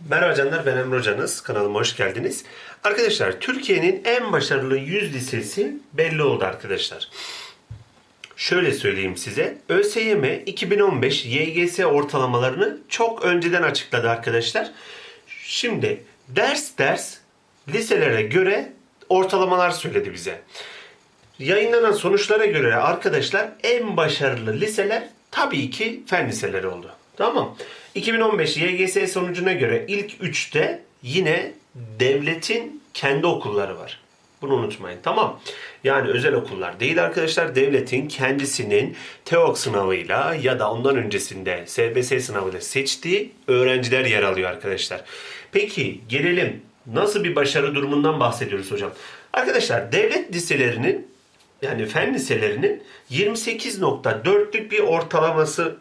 Merhaba canlar ben Emre Hocanız. Kanalıma hoş geldiniz. Arkadaşlar Türkiye'nin en başarılı 100 lisesi belli oldu arkadaşlar. Şöyle söyleyeyim size. ÖSYM 2015 YGS ortalamalarını çok önceden açıkladı arkadaşlar. Şimdi ders ders liselere göre ortalamalar söyledi bize. Yayınlanan sonuçlara göre arkadaşlar en başarılı liseler tabii ki fen liseleri oldu. Tamam. 2015 YGS sonucuna göre ilk 3'te yine devletin kendi okulları var. Bunu unutmayın. Tamam. Yani özel okullar değil arkadaşlar. Devletin kendisinin TEOK sınavıyla ya da ondan öncesinde SBS sınavıyla seçtiği öğrenciler yer alıyor arkadaşlar. Peki gelelim. Nasıl bir başarı durumundan bahsediyoruz hocam? Arkadaşlar devlet liselerinin yani fen liselerinin 28.4'lük bir ortalaması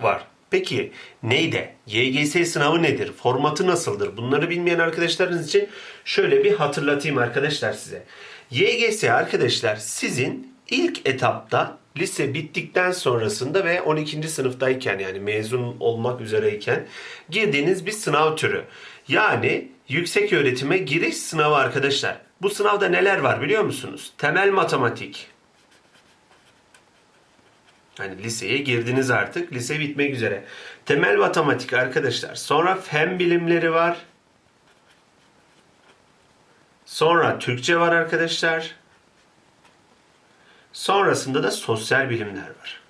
var. Peki neydi? YGS sınavı nedir? Formatı nasıldır? Bunları bilmeyen arkadaşlarınız için şöyle bir hatırlatayım arkadaşlar size. YGS arkadaşlar sizin ilk etapta lise bittikten sonrasında ve 12. sınıftayken yani mezun olmak üzereyken girdiğiniz bir sınav türü. Yani yüksek öğretime giriş sınavı arkadaşlar. Bu sınavda neler var biliyor musunuz? Temel matematik, Hani liseye girdiniz artık. Lise bitmek üzere. Temel matematik arkadaşlar. Sonra fen bilimleri var. Sonra Türkçe var arkadaşlar. Sonrasında da sosyal bilimler var.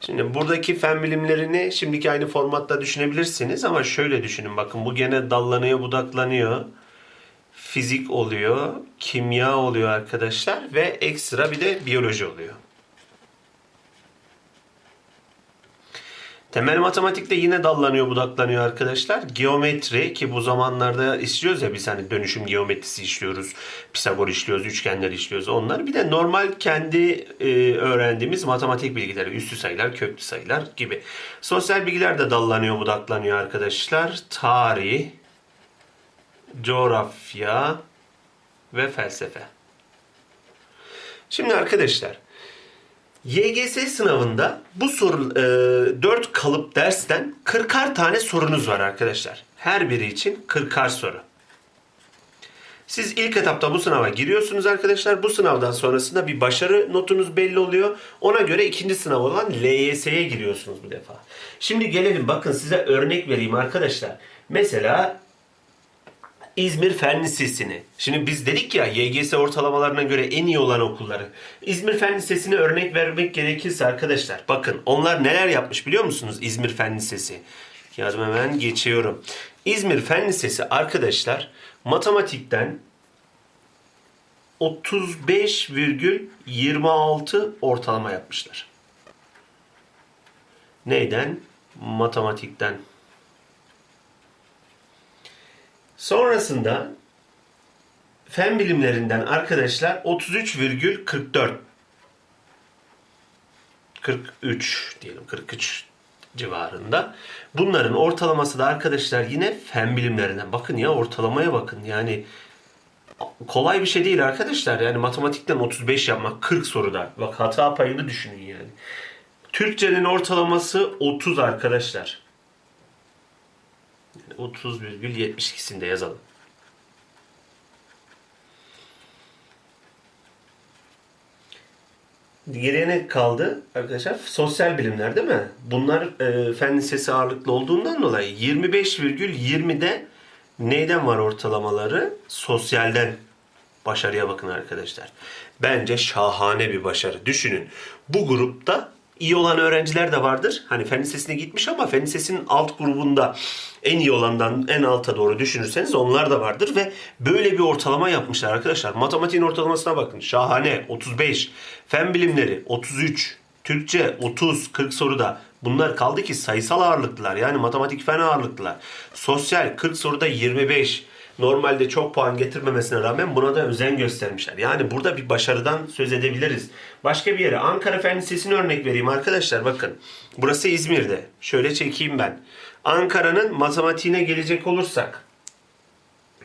Şimdi buradaki fen bilimlerini şimdiki aynı formatta düşünebilirsiniz ama şöyle düşünün bakın bu gene dallanıyor budaklanıyor fizik oluyor, kimya oluyor arkadaşlar ve ekstra bir de biyoloji oluyor. Temel matematikte yine dallanıyor, budaklanıyor arkadaşlar. Geometri ki bu zamanlarda işliyoruz ya biz hani dönüşüm geometrisi işliyoruz. Pisagor işliyoruz, üçgenler işliyoruz onlar. Bir de normal kendi e, öğrendiğimiz matematik bilgileri, üstü sayılar, köklü sayılar gibi. Sosyal bilgiler de dallanıyor, budaklanıyor arkadaşlar. Tarih, coğrafya ve felsefe. Şimdi arkadaşlar YGS sınavında bu soru e, 4 kalıp dersten 40'ar tane sorunuz var arkadaşlar. Her biri için 40'ar soru. Siz ilk etapta bu sınava giriyorsunuz arkadaşlar. Bu sınavdan sonrasında bir başarı notunuz belli oluyor. Ona göre ikinci sınav olan LYS'ye giriyorsunuz bu defa. Şimdi gelelim bakın size örnek vereyim arkadaşlar. Mesela İzmir Fen Lisesi'ni. Şimdi biz dedik ya YGS ortalamalarına göre en iyi olan okulları. İzmir Fen Lisesi'ne örnek vermek gerekirse arkadaşlar bakın onlar neler yapmış biliyor musunuz İzmir Fen Lisesi? Yazım hemen geçiyorum. İzmir Fen Lisesi arkadaşlar matematikten 35,26 ortalama yapmışlar. Neyden? Matematikten. Sonrasında fen bilimlerinden arkadaşlar 33,44 43 diyelim 43 civarında. Bunların ortalaması da arkadaşlar yine fen bilimlerinden. Bakın ya ortalamaya bakın. Yani kolay bir şey değil arkadaşlar. Yani matematikten 35 yapmak 40 soruda. Bak hata payını düşünün yani. Türkçenin ortalaması 30 arkadaşlar. 30,72'sinde yazalım. Geriye ne kaldı arkadaşlar? Sosyal bilimler değil mi? Bunlar e, fen lisesi ağırlıklı olduğundan dolayı 25,20'de neyden var ortalamaları? Sosyalden başarıya bakın arkadaşlar. Bence şahane bir başarı. Düşünün. Bu grupta iyi olan öğrenciler de vardır. Hani fen lisesine gitmiş ama fen lisesinin alt grubunda en iyi olandan en alta doğru düşünürseniz onlar da vardır ve böyle bir ortalama yapmışlar arkadaşlar. Matematiğin ortalamasına bakın. Şahane 35. Fen bilimleri 33. Türkçe 30 40 soruda. Bunlar kaldı ki sayısal ağırlıklılar. Yani matematik fen ağırlıklılar. Sosyal 40 soruda 25 normalde çok puan getirmemesine rağmen buna da özen göstermişler. Yani burada bir başarıdan söz edebiliriz. Başka bir yere Ankara Fen Lisesi'ni örnek vereyim arkadaşlar bakın. Burası İzmir'de. Şöyle çekeyim ben. Ankara'nın matematiğine gelecek olursak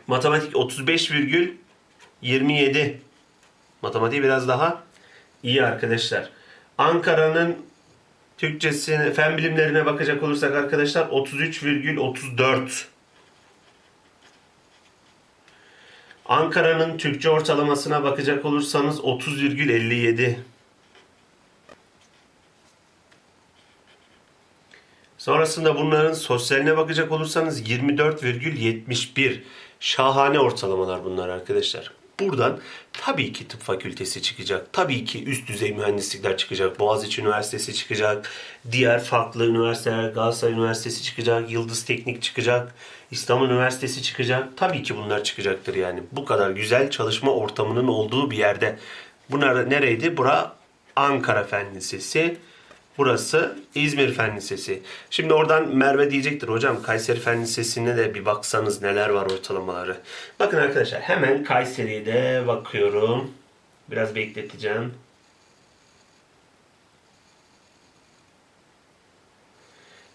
matematik 35,27 matematiği biraz daha iyi arkadaşlar. Ankara'nın Türkçesine, fen bilimlerine bakacak olursak arkadaşlar 33,34. Ankara'nın Türkçe ortalamasına bakacak olursanız 30,57. Sonrasında bunların sosyaline bakacak olursanız 24,71. Şahane ortalamalar bunlar arkadaşlar. Buradan tabii ki tıp fakültesi çıkacak. Tabii ki üst düzey mühendislikler çıkacak. Boğaziçi Üniversitesi çıkacak. Diğer farklı üniversiteler, Galatasaray Üniversitesi çıkacak. Yıldız Teknik çıkacak. İstanbul Üniversitesi çıkacak. Tabii ki bunlar çıkacaktır yani. Bu kadar güzel çalışma ortamının olduğu bir yerde. Bunlar nereydi? Bura Ankara Fen Lisesi. Burası İzmir Fen Lisesi. Şimdi oradan Merve diyecektir hocam Kayseri Fen Lisesi'ne de bir baksanız neler var ortalamaları. Bakın arkadaşlar hemen Kayseri'ye de bakıyorum. Biraz bekleteceğim.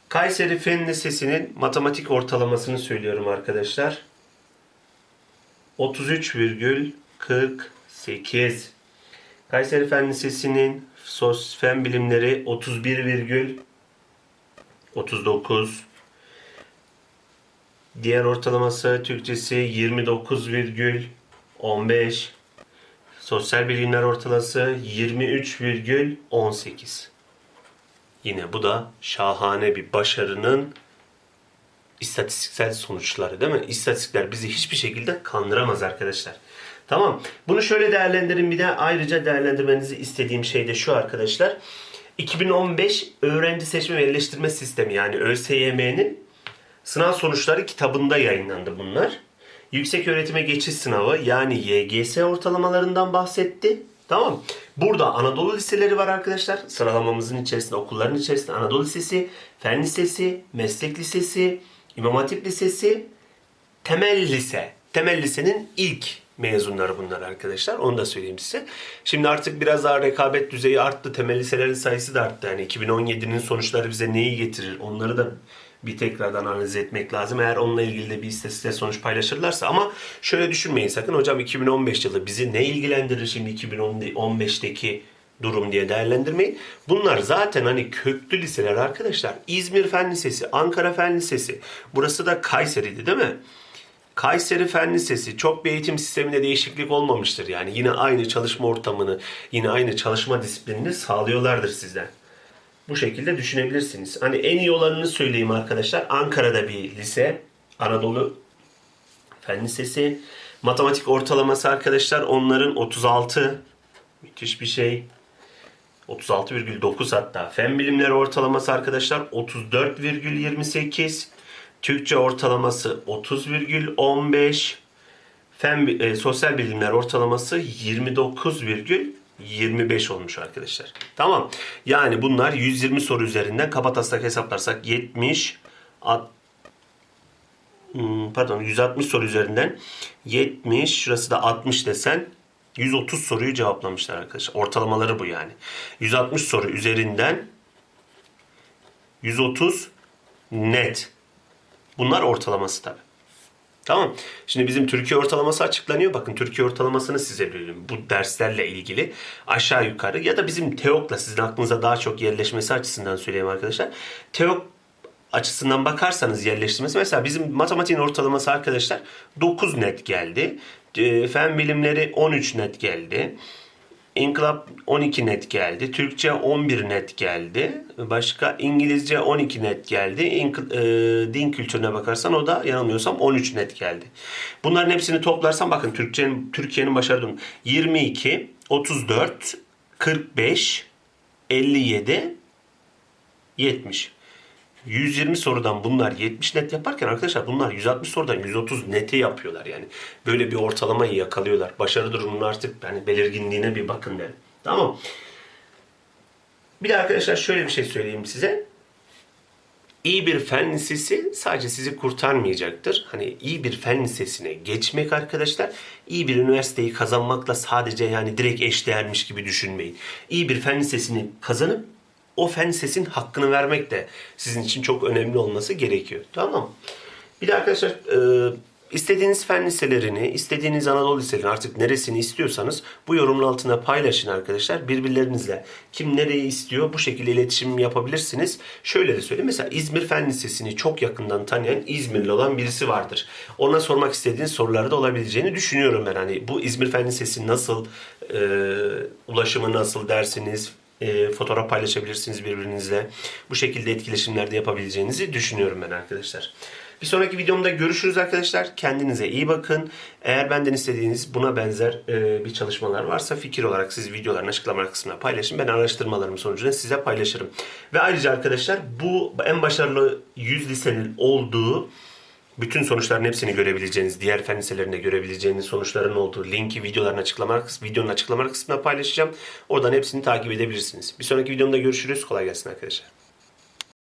Kayseri Fen Lisesi'nin matematik ortalamasını söylüyorum arkadaşlar. 33,48. Kayseri Fen Lisesi'nin sos fen bilimleri 31,39. Diğer ortalaması Türkçesi 29,15. Sosyal bilimler ortalaması 23,18. Yine bu da şahane bir başarının istatistiksel sonuçları değil mi? İstatistikler bizi hiçbir şekilde kandıramaz arkadaşlar. Tamam. Bunu şöyle değerlendirin bir de ayrıca değerlendirmenizi istediğim şey de şu arkadaşlar. 2015 öğrenci seçme ve yerleştirme sistemi yani ÖSYM'nin sınav sonuçları kitabında yayınlandı bunlar. Yüksek öğretime geçiş sınavı yani YGS ortalamalarından bahsetti. Tamam. Burada Anadolu liseleri var arkadaşlar. Sıralamamızın içerisinde, okulların içerisinde Anadolu Lisesi, Fen Lisesi, Meslek Lisesi, İmam Hatip Lisesi, Temel Lise. Temel Lise'nin ilk mezunları bunlar arkadaşlar. Onu da söyleyeyim size. Şimdi artık biraz daha rekabet düzeyi arttı. Temel liselerin sayısı da arttı. Yani 2017'nin sonuçları bize neyi getirir? Onları da bir tekrardan analiz etmek lazım. Eğer onunla ilgili de bir istatistik sonuç paylaşırlarsa ama şöyle düşünmeyin sakın hocam 2015 yılı bizi ne ilgilendirir şimdi 2015'teki durum diye değerlendirmeyin. Bunlar zaten hani köklü liseler arkadaşlar. İzmir Fen Lisesi, Ankara Fen Lisesi. Burası da Kayseri'di değil mi? Kayseri Fen Lisesi çok bir eğitim sisteminde değişiklik olmamıştır. Yani yine aynı çalışma ortamını, yine aynı çalışma disiplinini sağlıyorlardır sizden. Bu şekilde düşünebilirsiniz. Hani en iyi olanını söyleyeyim arkadaşlar. Ankara'da bir lise, Anadolu Fen Lisesi. Matematik ortalaması arkadaşlar onların 36. Müthiş bir şey. 36,9 hatta. Fen bilimleri ortalaması arkadaşlar 34,28. Türkçe ortalaması 30,15. Fen e, sosyal bilimler ortalaması 29,25 olmuş arkadaşlar. Tamam. Yani bunlar 120 soru üzerinden kabataslak hesaplarsak 70 at, hmm, pardon 160 soru üzerinden 70 şurası da 60 desen 130 soruyu cevaplamışlar arkadaşlar. Ortalamaları bu yani. 160 soru üzerinden 130 net. Bunlar ortalaması tabi. Tamam. Şimdi bizim Türkiye ortalaması açıklanıyor. Bakın Türkiye ortalamasını size veriyorum. Bu derslerle ilgili aşağı yukarı ya da bizim TEOK'la sizin aklınıza daha çok yerleşmesi açısından söyleyeyim arkadaşlar. TEOK açısından bakarsanız yerleştirmesi mesela bizim matematiğin ortalaması arkadaşlar 9 net geldi. Fen bilimleri 13 net geldi. İnkılap 12 net geldi. Türkçe 11 net geldi. Başka İngilizce 12 net geldi. İnkıl, e, din kültürüne bakarsan o da yanılmıyorsam 13 net geldi. Bunların hepsini toplarsan bakın Türkçenin Türkiye'nin başarı durumu 22, 34, 45, 57, 70. 120 sorudan bunlar 70 net yaparken arkadaşlar bunlar 160 sorudan 130 neti yapıyorlar yani. Böyle bir ortalamayı yakalıyorlar. Başarı durumunun artık yani belirginliğine bir bakın derim. Tamam. Bir de arkadaşlar şöyle bir şey söyleyeyim size. İyi bir fen lisesi sadece sizi kurtarmayacaktır. Hani iyi bir fen lisesine geçmek arkadaşlar, iyi bir üniversiteyi kazanmakla sadece yani direkt eşdeğermiş gibi düşünmeyin. İyi bir fen lisesini kazanıp o fen sesin hakkını vermek de sizin için çok önemli olması gerekiyor. Tamam Bir de arkadaşlar e, İstediğiniz fen liselerini, istediğiniz Anadolu liselerini artık neresini istiyorsanız bu yorumun altına paylaşın arkadaşlar. Birbirlerinizle kim nereyi istiyor bu şekilde iletişim yapabilirsiniz. Şöyle de söyleyeyim. Mesela İzmir Fen Lisesi'ni çok yakından tanıyan İzmirli olan birisi vardır. Ona sormak istediğiniz soruları da olabileceğini düşünüyorum ben. Hani bu İzmir Fen Lisesi nasıl, e, ulaşımı nasıl dersiniz, e, fotoğraf paylaşabilirsiniz birbirinizle. Bu şekilde etkileşimlerde yapabileceğinizi düşünüyorum ben arkadaşlar. Bir sonraki videomda görüşürüz arkadaşlar. Kendinize iyi bakın. Eğer benden istediğiniz buna benzer e, bir çalışmalar varsa fikir olarak siz videoların açıklama kısmına paylaşın. Ben araştırmalarım sonucunda size paylaşırım. Ve ayrıca arkadaşlar bu en başarılı 100 lisenin olduğu bütün sonuçların hepsini görebileceğiniz, diğer fen liselerinde görebileceğiniz sonuçların olduğu linki videoların açıklama kısmı, videonun açıklama kısmına paylaşacağım. Oradan hepsini takip edebilirsiniz. Bir sonraki videomda görüşürüz. Kolay gelsin arkadaşlar.